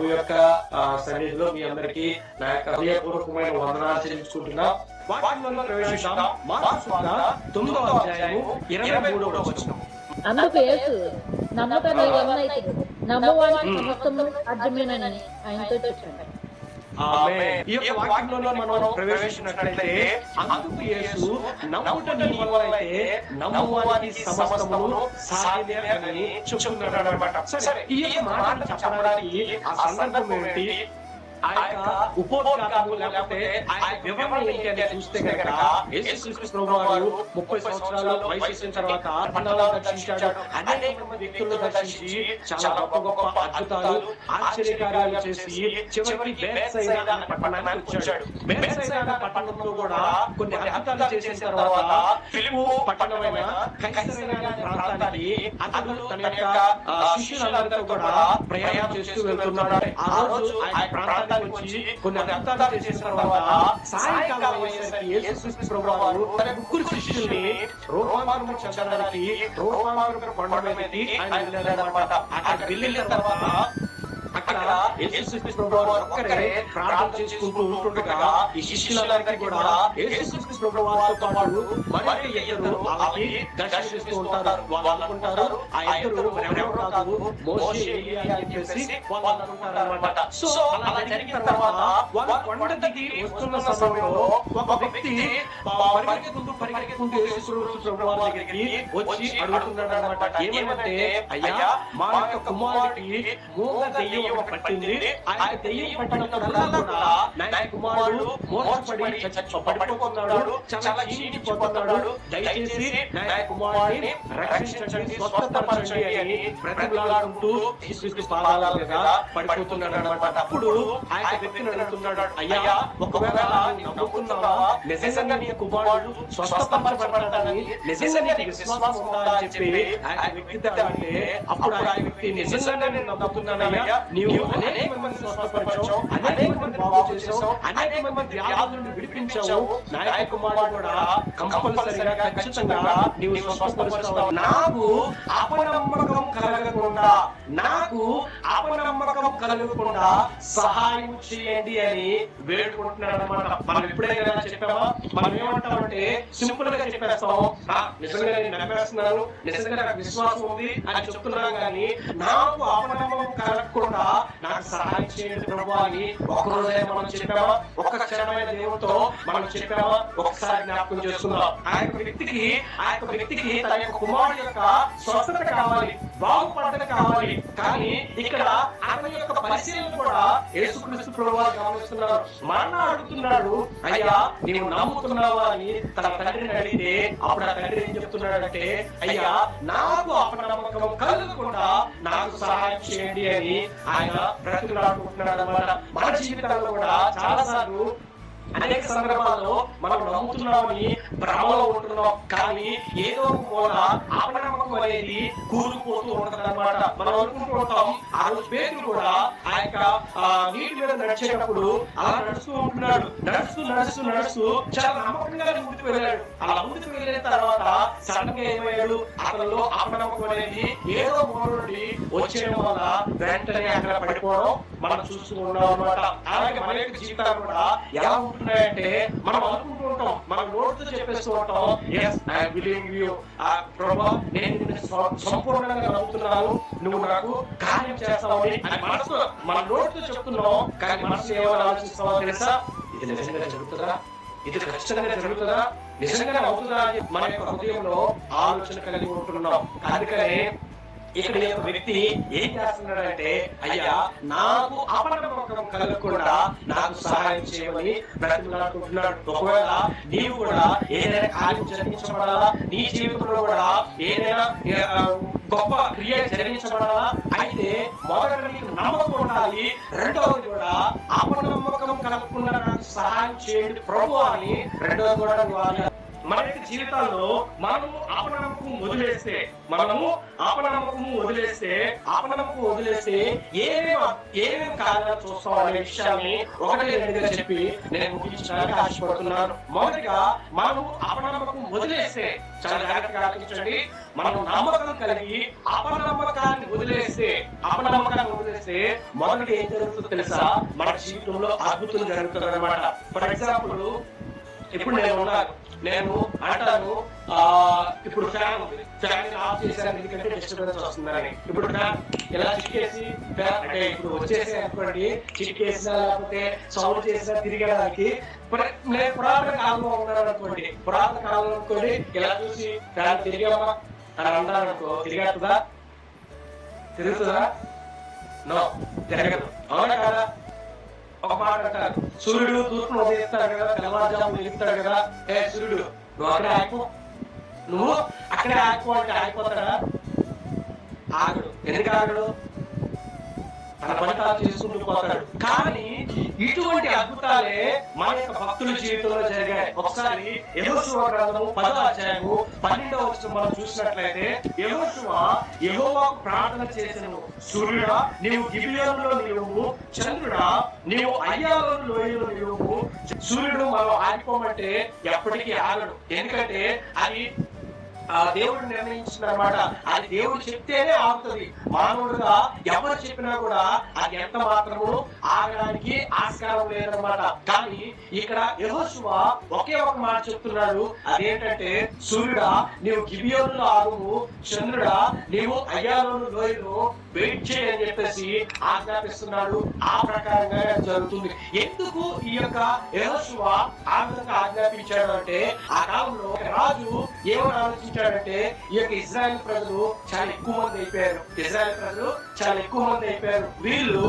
ప్రభు యొక్క సన్నిధిలో మీ అందరికీ నా యొక్క హృదయపూర్వకమైన వందనాలు చెల్లించుకుంటున్నా. తొమ్మిదవ అధ్యాయము ఇరవై మూడవ వచనం. అందుకు యేసు నమ్మక నీవన్నైతే నమ్మవానికి సమస్తము అర్థమేనని ఆయనతో చెప్పాడు ఈ యొక్క వాక్యంలో మనం ప్రవేశించినట్లయితే అందుకు యేసు నమ్ముట నీ వల్లైతే నమ్మువానికి సమస్తమును సాధ్యమే అని చెప్తున్నాడు అన్నమాట సరే ఈ మాట చెప్పడానికి ఆ సందర్భం ఏంటి? ఆ యొక్క ఉపోద్ఘాతము లేకపోతే ఆ వివరణ ఏంటి అని చూస్తే కనుక యేసుక్రీస్తు ప్రభు వారు ముప్పై సంవత్సరాలు వయసు వచ్చిన తర్వాత పట్టణాలను దర్శించాడు. అనేక మంది వ్యక్తులను దర్శించి చాలా గొప్ప గొప్ప అద్భుతాలు ఆశ్చర్యకార్యాలు చేసి చివరికి బేత్సైదా పట్టణానికి వచ్చాడు. బేత్సైదా పట్టణంలో కూడా కొన్ని అద్భుతాలు చేసిన తర్వాత ఫిలిపు పట్టణమైన? కైసరైన ప్రాంతానికి అతడు తన యొక్క ఆ, శిష్యులందరితో కూడా ప్రయాణం చేస్తూ వెళ్తున్నాడు. ఆ రోజు ఆ ప్రాంతానికి వచ్చి కొన్ని అద్భుతాలు చేసిన తర్వాత సాయంకాలం అయ్యేసరికి యేసుక్రీస్తు ప్రభువారు తన ముగ్గురు శిష్యుల్ని రోమాంతరం చెందడానికి రోమాంతరం కొండ మీదకి ఆయన వెళ్ళారన్నమాట. అక్కడ వెళ్ళిన తర్వాత అక్కడ యేసుక్రీస్తు ప్రభువారు ఒక్కరే ప్రార్థన చేసుకుంటూ ఉంటుండగా ఈ శిష్యులందరికీ కూడా యేసుక్రీస్తు ప్రభువారితో పాటు మరి ఇద్దరు వాళ్ళకి దర్శనమిస్తూ ఉంటారు. వాళ్ళు అనుకుంటారు ఆ ఇద్దరు ఎవరెవరో కాదు మోషే అని చెప్పేసి వాళ్ళు అనుకుంటారు అన్నమాట సో అలా జరిగిన తర్వాత వాళ్ళు కొండ దిగి వస్తున్న సమయంలో ఒక వ్యక్తి పరిగెత్తుకుంటూ పరిగెత్తుకుంటూ యేసుక్రీస్తు ప్రభువారి దగ్గరికి వచ్చి అడుగుతున్నాడు అన్నమాట ఏమంటే అయ్యా మా యొక్క కుమారుడికి మూగ దెయ్యం ఒకటి పట్టింది ఆ దెయ్యం నా యొక్క కుమారుడు మోసపడి పడిపోతున్నాడు చాలా క్షీణించిపోతున్నాడు దయచేసి నా కుమారుడిని రక్షించండి స్వస్థపరచండి అని బ్రతిమలాడుకుంటూ యేసుక్రీస్తు పాదాల మీద పడిపోతున్నాడు అన్నమాట. అప్పుడు ఆ వ్యక్తిని అడుగుతున్నాడు అయ్యా ఒకవేళ నీవు నమ్ముతున్నావా? నిజంగా నీ కుమారుడు స్వస్థపరచబడతాడని నిజంగా నీకు విశ్వాసం ఉందా అని చెప్పి ఆ వ్యక్తితో అడిగితే అప్పుడు ఆ వ్యక్తి నిజంగా నేను నమ్ముతున్నానయ్యా నీవు అనేక మంది స్వస్థపరిచావు అనేక మంది బాగు చేసావు అనేక మంది వ్యాధుల నుండి విడిపించావు. నా యొక్క కుమారుడు కూడా కంపల్సరిగా ఖచ్చితంగా నీవు స్వస్థపరుస్తావు. నాకు అపనమ్మకం కలగకుండా నాకు అపనమ్మకం కలగకుండా సహాయం చేయండి అని వేడుకుంటున్నాడు అనమాట మనం ఎప్పుడైనా చెప్పామా? మనం ఏమంటామంటే సింపుల్గా చెప్పేస్తాం. "ఆ, నిజంగా నేను నమ్మేస్తున్నాను నిజంగా నాకు విశ్వాసం ఉంది అని చెప్తున్నాను కానీ నాకు అపనమ్మకం కలగకుండా నాకు సహాయం చేయండి ప్రభు అని ఒక్కరోజే మనం చెప్పామా ఒక్క క్షణమైన దేవుడితో మనం చెప్పామా ఒకసారి జ్ఞాపకం చేసుకుందాం. ఆ యొక్క వ్యక్తికి ఆ యొక్క వ్యక్తికి తన యొక్క కుమారుడు యొక్క స్వస్థత కావాలి బాగుపడత కావాలి. కానీ ఇక్కడ అతని యొక్క పరిశీలన కూడా యేసుక్రీస్తు ప్రభు గమనిస్తున్నారు. మరణ అడుగుతున్నాడు అయ్యా నీవు నమ్ముతున్నావా అని తన తండ్రిని అడిగితే అప్పుడు ఆ తండ్రి ఏం చెప్తున్నాడంటే అయ్యా నాకు అపనమ్మకం కలగకుండా నాకు సహాయం చేయండి అని ఆయన బ్రతుకులాడుకుంటున్నాడు అనమాట మన జీవితాల్లో కూడా చాలా సార్లు అనేక సందర్భాల్లో మనం నమ్ముతున్నామని భ్రమలో ఉంటున్నాం. కానీ ఏదో ఒక మూల అపనమ్మకం అనేది కూరుకుపోతూ ఉంటది అనమాట మనం అనుకుంటూ ఉంటాం ఆ రోజు పేరు కూడా ఆ యొక్క నీటి మీద నడిచేటప్పుడు అలా నడుస్తూ ఉంటున్నాడు. నడుస్తూ నడుస్తూ నడుస్తూ చాలా నమ్మకంగా ముందుకు వెళ్ళాడు. అలా ముందుకు వెళ్ళిన తర్వాత సడన్గా ఏమయ్యాడు? అతనిలో అపనమ్మకం అనేది ఏదో మూల నుండి వచ్చేయడం వల్ల వెంటనే అక్కడ పడిపోవడం మనం చూస్తూ ఉన్నాం అనమాట అలాగే మన యొక్క జీవితాలు కూడా ఎలా ఉంటున్నాయంటే మనం అనుకుంటూ ఉంటాం మనం నోట్తో చెప్పేస్తూ ఉంటాం ఎస్ ఐ బిలీవ్ యూ ప్రభా నేను సంపూర్ణంగా నమ్ముతున్నాను నువ్వు నాకు కార్యం చేస్తావని అని మనసు మన నోటితో చెప్తున్నావు. కానీ మనసు ఏమైనా ఆలోచిస్తావో తెలుసా? ఇది నిజంగా జరుగుతుందా? ఇది ఖచ్చితంగా జరుగుతుందా? నిజంగా అవుతుందా అని మన యొక్క హృదయంలో ఆలోచన కలిగి ఉంటున్నాం. అందుకనే ఇక్కడ ఈ యొక్క వ్యక్తి ఏం చేస్తున్నాడంటే అయ్యా నాకు అపనమ్మకం కలగకుండా నాకు సహాయం చేయమని బ్రతిమలాడుకుంటున్నాడు. ఒకవేళ నీవు కూడా ఏదైనా కార్యం జరిగించబడాలా? నీ జీవితంలో కూడా ఏదైనా గొప్ప క్రియ జరిగించబడాలా? అయితే మొదట నీకు నమ్మకం ఉండాలి. రెండవది కూడా అపనమ్మకం కలగకుండా నాకు సహాయం చేయండి. ప్రభు అని రెండవది కూడా నువ్వు మన యొక్క జీవితాల్లో మనము ఆపనమ్మకం వదిలేస్తే మనము ఆపనమ్మకం వదిలేస్తే ఆపనమ్మకం వదిలేస్తే ఏమేమి ఏమేమి కార్యాలు చూస్తాం అనే విషయాన్ని ఒకటి రెండుగా చెప్పి నేను ముగించడానికి ఆశపడుతున్నాను. మొదటిగా మనము ఆపనమ్మకం వదిలేస్తే చాలా జాగ్రత్తగా ఆలోచించండి. మనం నమ్మకం కలిగి అపనమ్మకాన్ని వదిలేస్తే అపనమ్మకాన్ని వదిలేస్తే మొదటి ఏం జరుగుతుందో తెలుసా? మన జీవితంలో అద్భుతం జరుగుతుంది అనమాట ఫర్ ఎగ్జాంపుల్ ఇప్పుడు నేను ఉన్నాను? నేను అంటాను ఇప్పుడు ఫ్యాన్ ఫ్యాన్ ఆఫ్ చేశాను ఎందుకంటే డిస్టర్బెన్స్ వస్తుందని ఇప్పుడు ఫ్యాన్ ఇలా చిక్కేసి ఫ్యాన్ అంటే ఇప్పుడు వచ్చేసి అనుకోండి చిక్కేసినా లేకపోతే సౌండ్ చేసినా తిరిగడానికి నేను పురాతన కాలంలో ఉన్నాను అనుకోండి. పురాతన కాలంలో అనుకోండి ఇలా చూసి ఫ్యాన్ తిరిగామా? అని అన్నాను అనుకో తిరిగేస్తుందా తిరుగుతుందా? నో జరగదు అవునా కదా? ఒక మాట అంటారు సూర్యుడు తూర్పును ఉదయిస్తాడు కదా తెల్లవారుజాము వెలుగుతాడు కదా ఏ సూర్యుడు నువ్వు అక్కడే ఆగిపో నువ్వు అక్కడే ఆగిపో అంటే ఆగిపోతాడా ఆగడు ఎందుకు ఆగడు తన పని తాను చేసుకుంటూ పోతాడు. కానీ ఇటువంటి అద్భుతాలే మన యొక్క భక్తుల జీవితంలో జరిగాయి. ఒకసారి యహోశివ గ్రంథము పదో అధ్యాయము పన్నెండవ వచ్చిన మనం చూసినట్లయితే యహోశివ యెహోవాకు ప్రార్థన చేసిన సూర్యుడా నీవు గిబియోనులో నీవు చంద్రుడా నీవు అయ్యాలో లోయలో నీవు. సూర్యుడు మనం ఆగిపోమంటే ఎప్పటికీ ఆగడు. ఎందుకంటే అది ఆ దేవుడు నిర్ణయించిన అనమాట అది దేవుడు చెప్తేనే ఆగుతుంది. మానవుడుగా ఎవరు చెప్పినా కూడా అది ఎంత మాత్రము ఆగడానికి ఆస్కారం లేదనమాట కానీ ఇక్కడ యహోశివ ఒకే ఒక మాట చెప్తున్నాడు. అదేంటంటే సూర్యుడా నీవు గిబియోనులో ఆగుము. చంద్రుడా నీవు అయ్యాలోను లోయలో వెయిట్ చేయని అని చెప్పేసి ఆజ్ఞాపిస్తున్నాడు. ఆ ప్రకారంగా జరుగుతుంది. ఎందుకు ఈ యొక్క యహోశివ ఆ విధంగా ఆజ్ఞాపించాడు అంటే ఆ కాలంలో రాజు ఏమని ఆలోచించాడంటే ఈ యొక్క ఇజ్రాయెల్ ప్రజలు చాలా ఎక్కువ మంది అయిపోయారు. ఇజ్రాయెల్ ప్రజలు చాలా ఎక్కువ మంది అయిపోయారు. వీళ్ళు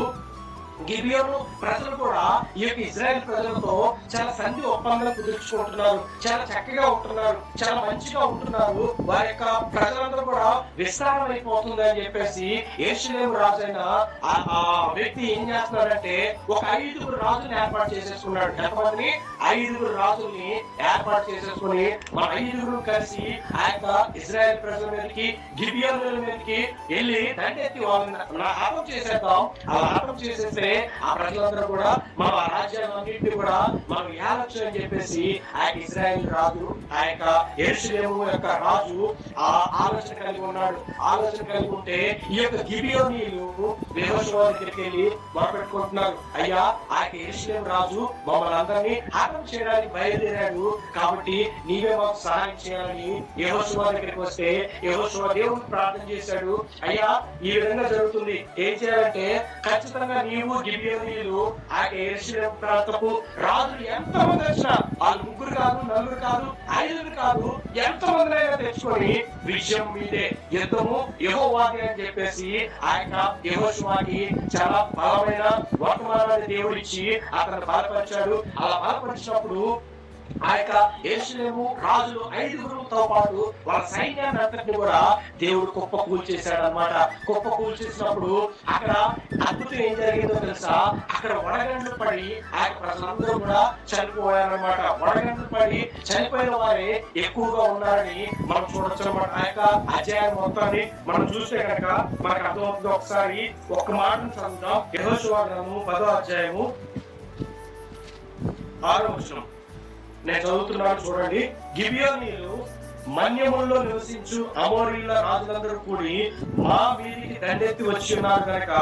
గిబియోను ప్రజలు కూడా ఈ యొక్క ఇజ్రాయెల్ ప్రజలతో చాలా సంధి ఒప్పందాలు కుదుర్చుకుంటున్నారు. చాలా చక్కగా ఉంటున్నారు. చాలా మంచిగా ఉంటున్నారు. వారి యొక్క ప్రజలందరూ కూడా విస్తారం అయిపోతుంది అని చెప్పేసి ఏషిలేము రాజైన ఆ- ఆ వ్యక్తి ఏం చేస్తున్నాడంటే ఒక ఐదుగురు రాజుని ఏర్పాటు చేసేసుకున్నాడు. ఎంతమందిని? ఐదుగురు రాజుల్ని ఏర్పాటు చేసేసుకుని మన ఐదుగురు కలిసి ఆ యొక్క ఇజ్రాయెల్ ప్రజల మీదకి గిబియోనుల మీదకి వెళ్ళి దండెత్తి వాళ్ళని నా చేసేద్దాం. అలా హతం చేసేస్తే ఎందుకంటే ఆ ప్రజలందరూ కూడా మన రాజ్యాలన్నింటినీ కూడా మనం ఏలొచ్చు అని చెప్పేసి ఆ యొక్క ఇజ్రాయెల్ రాజు ఆ యొక్క ఎరుషలేము యొక్క రాజు ఆ ఆలోచన కలిగి ఉన్నాడు. ఆలోచన కలిగి ఉంటే ఈ యొక్క గిబియోనీలు యెహోషువ దగ్గరికి వెళ్ళి మొరపెట్టుకుంటున్నారు. అయ్యా ఆ యొక్క ఎరుషలేము రాజు మమ్మల్ని అందరినీ హతం చేయడానికి బయలుదేరాడు. కాబట్టి నీవే మాకు సహాయం చేయాలని యెహోషువ దగ్గరికి వస్తే యహోశివ దేవుడు ప్రార్థన చేశాడు. అయ్యా ఈ విధంగా జరుగుతుంది. ఏం చేయాలంటే ఖచ్చితంగా నీవు గిబియోనీలు ఆ యొక్క ప్రాంతపు రాజులు ఎంత మంది వచ్చినా ముగ్గురు కాదు నలుగురు కాదు ఐదుగురు కాదు ఎంత మందినైనా తెచ్చుకొని విజయం మీదే యుద్ధము యెహోవాది అని చెప్పేసి ఆ యొక్క చాలా బలమైన వర్తమానాన్ని దేవుడిచ్చి అతను బలపరిచాడు. అలా బలపరిచినప్పుడు ఆ యొక్క ఎరుసలేము రాజులు ఐదుగురుతో పాటు వాళ్ళ సైన్యాన్ని అంతటిని కూడా దేవుడు కుప్ప కూల్చేశాడు అనమాట కుప్ప కూల్చేసినప్పుడు అక్కడ అద్భుతం ఏం జరిగిందో తెలుసా? అక్కడ వడగండ్లు పడి ఆ యొక్క ప్రజలందరూ కూడా చనిపోయారనమాట వడగండ్లు పడి చనిపోయిన వారే ఎక్కువగా ఉన్నారని మనం చూడొచ్చు అనమాట ఆ యొక్క అధ్యాయం మొత్తాన్ని మనం చూస్తే కనుక మనకు అర్థమవుతుంది ఒకసారి ఒక్క మాటను చదువుతాం యెహోషువ గ్రంథము పదో అధ్యాయము ఆరో వచనం. నేను చదువుతున్నాను చూడండి. గిబియోనీలు మన్యముల్లో నివసించు అమోరీల రాజులందరూ కూడి మా వీరికి దండెత్తి వచ్చి ఉన్నారు కనుక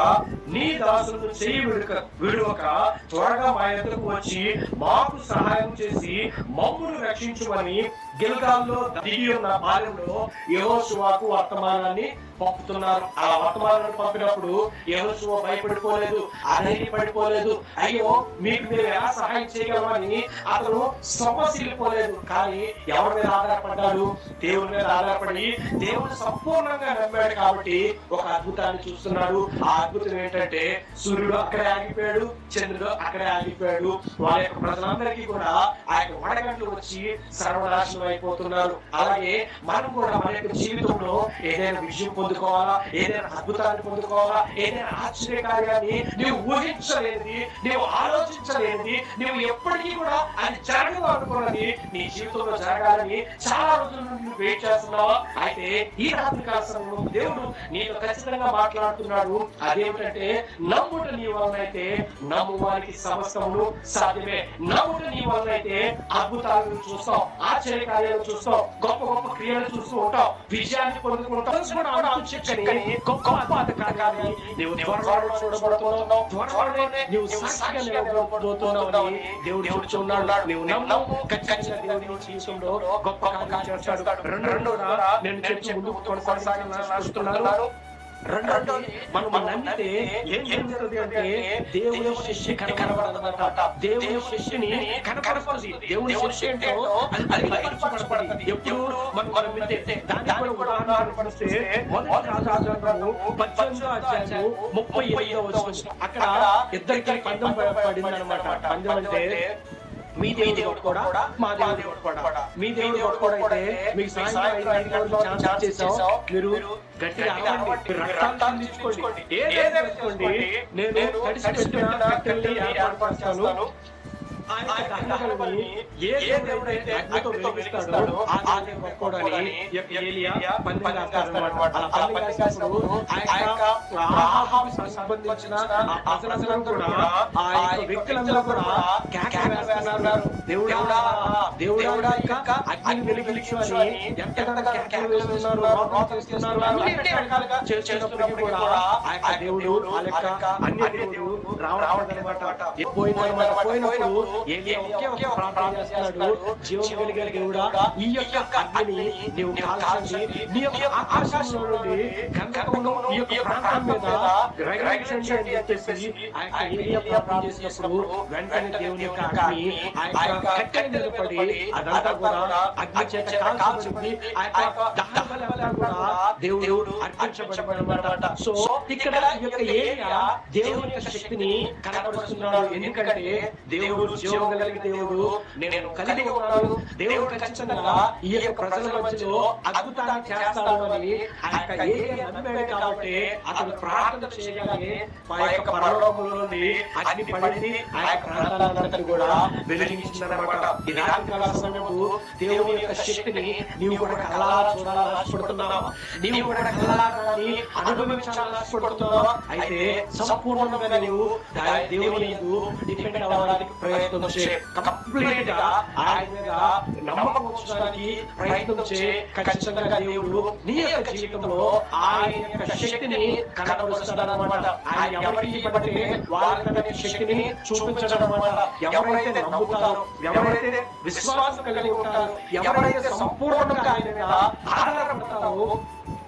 నీ దాసులను చేయి విడుక విడువక త్వరగా మా ఎద్దకు వచ్చి మాకు సహాయం చేసి మమ్మును రక్షించుమని గిల్గాల్లో దిగి ఉన్న బాల్యంలో యహోశువాకు వర్తమానాన్ని పంపుతున్నారు. ఆ వర్తమానాన్ని పంపినప్పుడు యహోశువ భయపడిపోలేదు అనేది పడిపోలేదు అయ్యో మీకు మీరు ఎలా సహాయం చేయగలమని అతను సొమ్మసిల్లిపోలేదు కానీ ఎవరి మీద ఆధారపడ్డాడు? దేవుని మీద ఆధారపడి దేవుడు సంపూర్ణంగా నమ్మాడు కాబట్టి ఒక అద్భుతాన్ని చూస్తున్నాడు. ఆ అద్భుతం ఏంటంటే సూర్యుడు అక్కడే ఆగిపోయాడు చంద్రుడు అక్కడే ఆగిపోయాడు. వాళ్ళ యొక్క ప్రజలందరికీ కూడా ఆ యొక్క వడగండ్లు వచ్చి సర్వనాశనం అయిపోతున్నారు అలాగే మనం కూడా మన యొక్క జీవితంలో ఏదైనా విజయం పొందుకోవాలా? ఏదైనా అద్భుతాన్ని పొందుకోవాలా? ఏదైనా ఆశ్చర్యకార్యాన్ని నీవు ఊహించలేనిది నీవు ఆలోచించలేనిది నీవు ఎప్పటికీ కూడా అది జరగదు అనుకున్నది నీ జీవితంలో జరగాలని చాలా రోజుల నుండి నువ్వు వెయిట్ చేస్తున్నావా? అయితే ఈ రాత్రి కాలంలో దేవుడు నీతో ఖచ్చితంగా మాట్లాడుతున్నాడు. అదేమిటంటే నమ్ముట నీ వలనైతే నమ్ము సమస్తములు సాధ్యమే. నమ్ముట నీ వలనైతే అద్భుతాలను చూస్తాం ఆశ్చర్య కార్యాలు చూస్తాం గొప్ప గొప్ప క్రియలు చూస్తూ ఉంటాం. విజయాన్ని పొందుకుంటాం. కూడా అంతు చిక్కని గొప్ప అద్భుత కార్యాన్ని నీవు త్వరలో చూడబడుతున్నావు త్వరలోనే నీవు సాక్షిగా నిలబడబోతున్నావు అని దేవుడు చూడుచున్నాడు నీవు నమ్ము. ఖచ్చితంగా దేవుడి నీ జీవితంలో గొప్ప కార్యం చేస్తాడు. రెండు రెండు నేను చెప్పి ముందుకు కొనసాగించాలని ఆశిస్తున్నాను. మనం నమ్మితే ఏం జరుగుతుంది అంటే దేవుని శిష్య కనపడదన్నమాట దేవుని శిష్యుని కనపడుతుంది దేవుని శిష్య ఏంటో అది బయటపరచబడుతుంది ఎప్పుడు మనం మనం నమ్మితే దానికి కూడా ఉదాహరణ పరిస్తే మొదటి రాజాగ్రంథము పద్దెనిమిదో అధ్యాయము ముప్పై ఎనిమిదో వచ్చిన అక్కడ ఇద్దరికి పందెం పడింది అనమాట పందెం అంటే మీ దేవుడు కూడా మా దేవుడు కూడా. మీ దేవుడు కూడా అయితే మీకు గంటలకు ఛాన్స్ చేసాం మీరు గట్టిగా అరవండి రక్తాలు చిందించుకోండి ఏదైనా నేను తడిసి పెట్టిన ఆయన దహనబలిని ఏ దేవుడైతే అగ్నితో వెలిగిస్తాడో ఆ దేవుడు యొక్క ఏలియా పందెం కాస్తాడన్నమాట. అలా పందెం కాసినప్పుడు ఆ యొక్క ఆహాబుకు సంబంధించిన ప్రజలందరూ కూడా ఆ యొక్క వ్యక్తులందరూ కూడా కేకలు దేవుడా దేవుడా యొక్క అగ్నిని వెలిగించు అని ఎంతగా కేకలు వేస్తున్నారు చేస్తున్నారు అన్ని రకాలుగా చేస్తున్నప్పటికీ కూడా ఆ యొక్క దేవుడు ఆ యొక్క అన్య దేవుడు రావడం అనమాట పోయినమాట పోయినప్పుడు ఒకే ఒకే ఒక ప్రార్థన చేస్తున్నాడు. జీవం కలిగిన దేవుడా ఈ యొక్క అగ్నిని నీవు కాల్చండి. నీ యొక్క ఆకాశంలో నుండి గంధకమును ఈ యొక్క ప్రాంతం మీద రగిలించండి అని చెప్పేసి ఆ యొక్క ఏలియా ప్రార్థన చేసినప్పుడు వెంటనే దేవుని యొక్క అగ్ని ఆ యొక్క కట్టెల మీద పడి అదంతా కూడా అగ్ని చేత కాల్చబడి ఆ యొక్క దహన బలి అంతా కూడా దేవుడు అర్పించబడమన్నమాట సో ఇక్కడ ఈ యొక్క ఏలియా దేవుని యొక్క శక్తిని కనపరుస్తున్నాడు ఎందుకంటే దేవుడు దేవుడు నేను కలిగి ఉన్నాను. దేవుడు ఖచ్చితంగా ఈ యొక్క ప్రజల మధ్యలో అద్భుతాన్ని చేస్తాడు అని ఆ యొక్క ఏలియా నమ్మాడు కాబట్టి అతను ప్రార్థన చేయగానే ఆ యొక్క పరలోకంలో నుండి అగ్ని పడింది. ఆ యొక్క ప్రాంతాలంతా కూడా వెలిగించిందన్నమాట ఈ రాత్రి కాల సమయము దేవుని యొక్క శక్తిని నీవు కూడా కళ్ళారా చూడాలని ఆశపడుతున్నావా. నీవు కూడా కళ్ళారాని అనుభవించాలని ఆశపడుతున్నావా. అయితే సంపూర్ణమైన నీవు దేవుని డిపెండ్ అవ్వడానికి ప్రయత్నం చే కంప్లీట్గా ఆయన మీద నమ్మకం ఉంచడానికి ప్రయత్నం చే ఖచ్చితంగా దేవుడు నీ యొక్క జీవితంలో ఆయన యొక్క శక్తిని కనబరుస్తాడనమాట ఆయన ఎవరికి బట్టి వాళ్ళ వాళ్ళకి శక్తిని చూపించడం వల్ల ఎవరైతే నమ్ముతారో ఎవరైతే విశ్వాసం కలిగి ఉంటారో ఎవరైతే సంపూర్ణంగా ఆయన మీద ఆధారపడతారో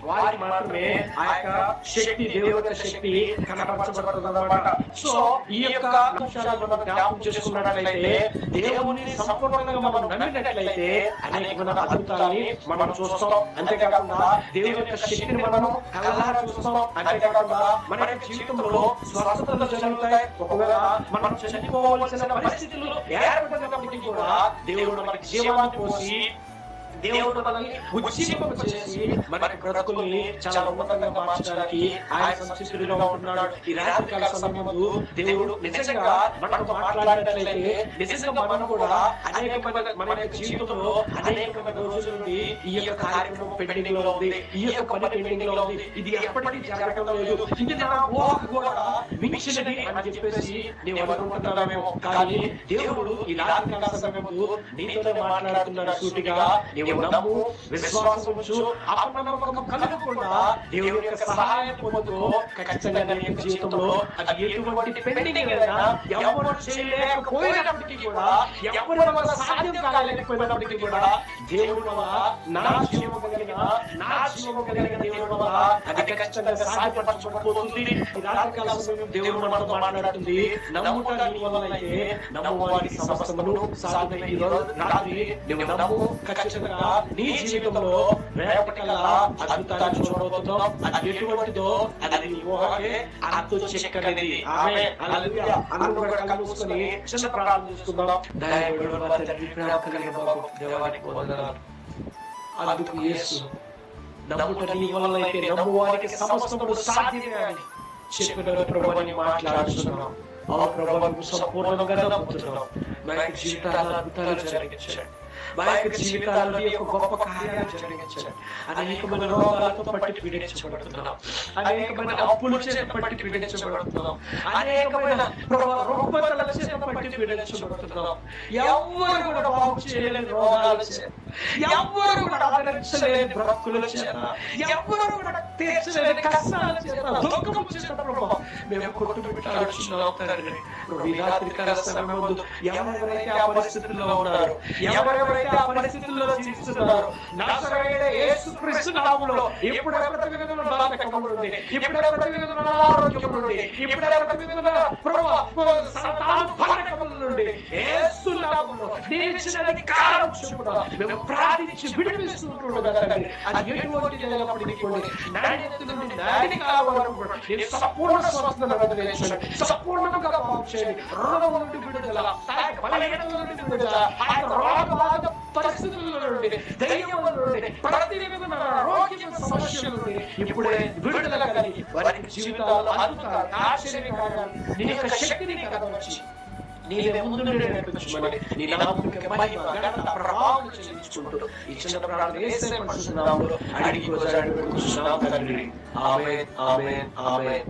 వారికి మాత్రమే ఆ యొక్క శక్తి దేవత యొక్క శక్తి కనపరచబడుతుందన్నమాట. సో ఈ యొక్క అంశాలను మనం జ్ఞాపకం చేసుకున్నట్లయితే దేవుని సంపూర్ణంగా మనం నమ్మినట్లయితే అనేకమైన అద్భుతాలని మనం చూస్తాం. అంతేకాకుండా దేవుని యొక్క శక్తిని మనం కళ్ళారా చూస్తాం. అంతేకాకుండా మన యొక్క జీవితంలో స్వస్థతలు జరుగుతాయి. ఒకవేళ మనం చనిపోవలసిన పరిస్థితుల్లో ఏర్పడినప్పటికీ కూడా దేవుడు మనకి జీవాన్ని పోసి దేవుడు మనల్ని ఉజ్జీవింపచేసి మన బ్రతుకుల్ని చాలా ఉన్నతంగా మార్చడానికి ఆయన సంసిద్ధుడిగా ఉంటున్నాడు. ఈ రాత్రి కాల సమయంలో దేవుడు నిజంగా మనతో మాట్లాడినట్లయితే నిజంగా మనం కూడా అనేక మన యొక్క జీవితంలో అనేక రోజుల నుండి ఈ యొక్క కార్యక్రమం పెండింగ్లో ఉంది. ఈ యొక్క పని పెండింగ్లో ఉంది. ఇది ఎప్పటికీ జరగడం లేదు. ఇది నా ఊహ కూడా మించినది అని చెప్పేసి నేను అనుకుంటున్నావేమో కానీ దేవుడు ఈ రాత్రి కాల సమయంలో నీతో మాట్లాడుతున్నాడు సూటిగా. నీవు నమ్ము విశ్వాసం ఉంచు అపనమ్మకం కలగకుండా దేవుని యొక్క సహాయం పొందుతూ ఖచ్చితంగా నీ యొక్క జీవితంలో అది ఎటువంటి పెండింగ్ అయినా ఎవరు చేయలేకపోయినప్పటికీ కూడా ఎవరి వల్ల సాధ్యం కాలేకపోయినప్పటికీ కూడా దేవుడి వల్ల నా జీవం కలిగిన నా జీవం కలిగిన దేవుడి వల్ల అది ఖచ్చితంగా సాధ్యపరచబడిపోతుంది ఈ రాత్రికాల సమయం దేవుడు మనతో మాట్లాడుతుంది. నమ్ముట నీ వల్ల అయితే నమ్మువానికి సమస్తమును సాధ్యమే ఈ రోజు రాత్రి. నువ్వు నమ్ము ఖచ్చితంగా నీ జీవితంలో రేపటికల్లా అద్భుతాన్ని చూడబోతున్నావు అది ఎటువంటిదో అది నీ ఊహకే అంతు చెక్కనిది. ఆమె హల్లెలూయా. అందరూ కూడా చిన్న ప్రార్థన చేసుకుందాం. మా తండ్రి ప్రేమ కలిగిన బాబు దేవానికి వందనాలు. అందుకు యేసు నమ్ముట నీ వల్ల అయితే నమ్మువారికి సాధ్యమే అని చెప్పిన మాట్లాడుతున్నాం ఆ ప్రభావం సంపూర్ణంగా నమ్ముతున్నాం. నా అద్భుతాలు జరిగించండి. మా యొక్క జీవితాల్లో యొక్క గొప్ప కార్యాలు జరిగించండి. అనేకమైన రోగాలతో పట్టి పీడించబడుతున్నాం అనేకమైన అప్పుల చేత పట్టి పీడించబడుతున్నాం అనేకమైన రుగ్మతల చేత పట్టి పీడించబడుతున్నాం ఎవరు కూడా బాగు చేయలేని రోగాల చేత ఎవరు కూడా ఆదరించలేని బ్రతుకుల చేత ఎవరు కూడా తీర్చలేని కష్టాల చేత దుఃఖం చేత ప్రభావం మేము కొట్టుబిట్టాడుచున్నాం తండ్రి. ఈ రాత్రి కాల ముందు ఎవరెవరైతే ఆ పరిస్థితుల్లో ఉన్నారు ఎవరెవరు ఎవరైతే ఆ పరిస్థితుల్లో జీవిస్తున్నారు నాసరైన యేసుక్రీస్తు నామములో నుండి యేసు నామములో అధికారం మేము ప్రార్థించి అది ఎటువంటి కూడా నాణ్యత నుండి సంపూర్ణ స్వస్థత సంపూర్ణంగా బాగు చేయండి. రోగం నుండి విడుదల ఆ యొక్క ఆ రోగ నుండి నుండి ఆరోగ్య నుండి ఇప్పుడే విడుదల కలిగి వారి జీవితాల్లో అద్భుతాలు ఆశ్చర్యకరంగా నీ యొక్క శక్తిని కదవచ్చు నీవే ముందు నడిపించమని నీ నామమునికి మహిమ ఘనత ప్రభావం చెల్లించుకుంటూ ఈ చిన్న ప్రార్థన యేసే పరిశుద్ధ నామములో అడిగి వచ్చాడు తండ్రి. ఆమేన్ ఆమేన్ ఆమేన్.